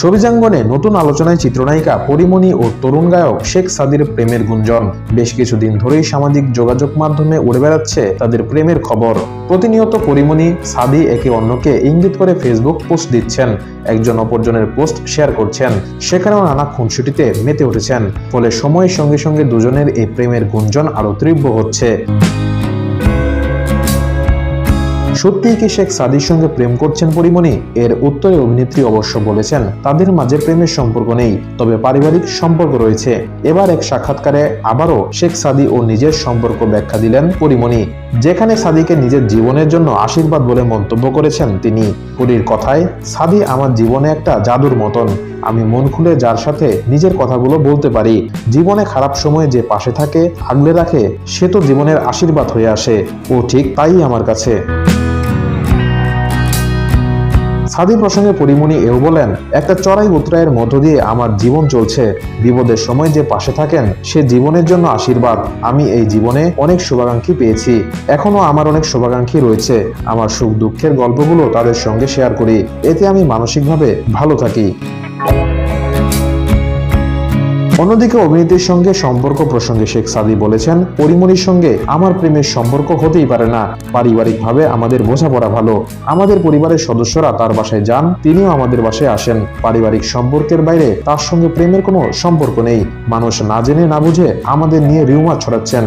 সবিজাঙ্গনে নতুন আলোচনায় চিত্রনায়িকা পরিমণি ও তরুণ গায়ক শেখ সাদির প্রেমের গুঞ্জন। বেশ কিছুদিন ধরেই সামাজিক যোগাযোগ মাধ্যমে উড়ে বেড়াচ্ছে তাদের প্রেমের খবর। প্রতিনিয়ত পরিমণি, সাদি একে অন্যকে ইঙ্গিত করে ফেসবুক পোস্ট দিচ্ছেন, একজন অপরজনের পোস্ট শেয়ার করছেন। সেখানেও নানা খুনসুটিতে মেতে উঠেছেন, ফলে সময়ের সঙ্গে সঙ্গে দুজনের এই প্রেমের গুঞ্জন আরও তীব্র হচ্ছে। সত্যিই কি শেখ সাদির সঙ্গে প্রেম করছেন পরিমণি? এর উত্তরে অভিনেত্রী অবশ্য বলেছেন, তাদের মাঝে প্রেমের সম্পর্ক নেই, তবে পারিবারিক সম্পর্ক রয়েছে। এবার এক সাক্ষাৎকারে আবারও শেখ সাদি ও নিজের সম্পর্ক ব্যাখ্যা দিলেন পরিমণি, যেখানে সাদিকে নিজের জীবনের জন্য আশীর্বাদ বলে মন্তব্য করেছেন তিনি। পুরীর কথায়, সাদি আমার জীবনে একটা জাদুর মতন, আমি মন খুলে যার সাথে নিজের কথাগুলো বলতে পারি। জীবনে খারাপ সময়ে যে পাশে থাকে, আগলে রাখে, সে তো জীবনের আশীর্বাদ হয়ে আসে। ও ঠিক তাই আমার কাছে। সাদি প্রসঙ্গে পরিমণি এও বলেন, একটা চড়াই উত্রায়ের মধ্য দিয়ে আমার জীবন চলছে। বিপদের সময় যে পাশে থাকেন, সে জীবনের জন্য আশীর্বাদ। আমি এই জীবনে অনেক শুভাকাঙ্ক্ষী পেয়েছি। এখনও আমার অনেক শুভাকাঙ্ক্ষী রয়েছে। আমার সুখ দুঃখের গল্পগুলো তাদের সঙ্গে শেয়ার করি। এতে আমি মানসিকভাবে ভালো থাকি। অন্যদিকে অভিনেত্রীর সঙ্গে সম্পর্ক প্রসঙ্গে শেখ সাদি বলেছেন পরিমণির সঙ্গে আমার প্রেমের সম্পর্ক হতেই পারে না। পারিবারিকভাবে আমাদের বোঝাপড়া ভালো। আমাদের পরিবারের সদস্যরা তার বাসায় যান, তিনিও আমাদের বাসায় আসেন। পারিবারিক সম্পর্কের বাইরে তার সঙ্গে প্রেমের কোনো সম্পর্ক নেই। মানুষ না জেনে না বুঝে আমাদের নিয়ে রিউমা ছড়াচ্ছেন।